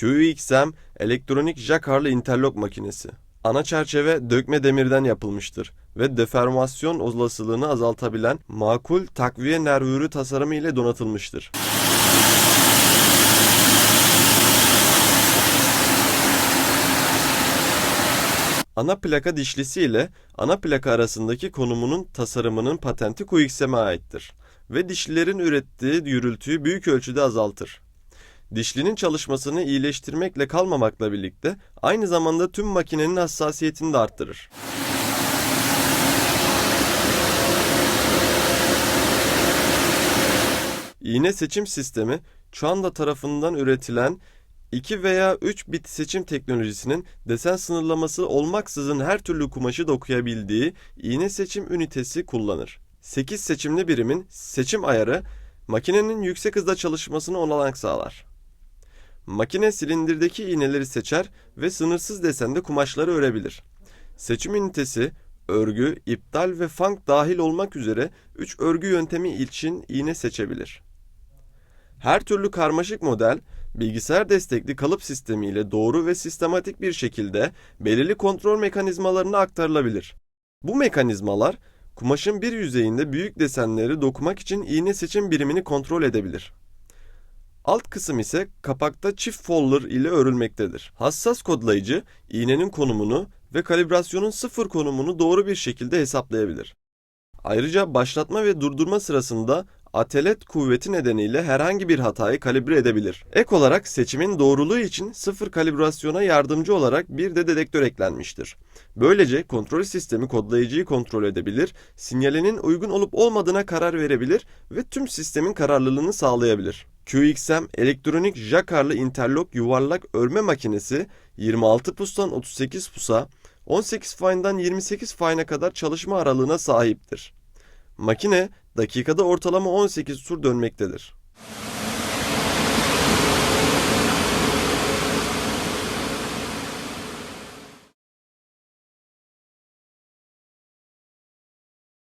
QXM elektronik jakarlı interlok makinesi. Ana çerçeve dökme demirden yapılmıştır ve deformasyon olasılığını azaltabilen makul takviye nervürü tasarımı ile donatılmıştır. Ana plaka dişlisi ile ana plaka arasındaki konumunun tasarımının patenti QXM'e aittir ve dişlilerin ürettiği yürültüyü büyük ölçüde azaltır. Dişlinin çalışmasını iyileştirmekle kalmamakla birlikte aynı zamanda tüm makinenin hassasiyetini de arttırır. İğne seçim sistemi Chuanda tarafından üretilen 2 veya 3 bit seçim teknolojisinin desen sınırlaması olmaksızın her türlü kumaşı dokuyabildiği iğne seçim ünitesi kullanır. 8 seçimli birimin seçim ayarı makinenin yüksek hızda çalışmasına olanak sağlar. Makine silindirdeki iğneleri seçer ve sınırsız desende kumaşları örebilir. Seçim ünitesi örgü, iptal ve fank dahil olmak üzere 3 örgü yöntemi için iğne seçebilir. Her türlü karmaşık model bilgisayar destekli kalıp sistemi ile doğru ve sistematik bir şekilde belirli kontrol mekanizmalarına aktarılabilir. Bu mekanizmalar kumaşın bir yüzeyinde büyük desenleri dokumak için iğne seçim birimini kontrol edebilir. Alt kısım ise kapakta çift folder ile örülmektedir. Hassas kodlayıcı iğnenin konumunu ve kalibrasyonun sıfır konumunu doğru bir şekilde hesaplayabilir. Ayrıca başlatma ve durdurma sırasında atelet kuvveti nedeniyle herhangi bir hatayı kalibre edebilir. Ek olarak seçimin doğruluğu için sıfır kalibrasyona yardımcı olarak bir de dedektör eklenmiştir. Böylece kontrol sistemi kodlayıcıyı kontrol edebilir, sinyalinin uygun olup olmadığına karar verebilir ve tüm sistemin kararlılığını sağlayabilir. QXM elektronik jakarlı interlok yuvarlak örme makinesi 26 pustan 38 pusa, 18 fine'dan 28 fine'a kadar çalışma aralığına sahiptir. Makine dakikada ortalama 18 tur dönmektedir.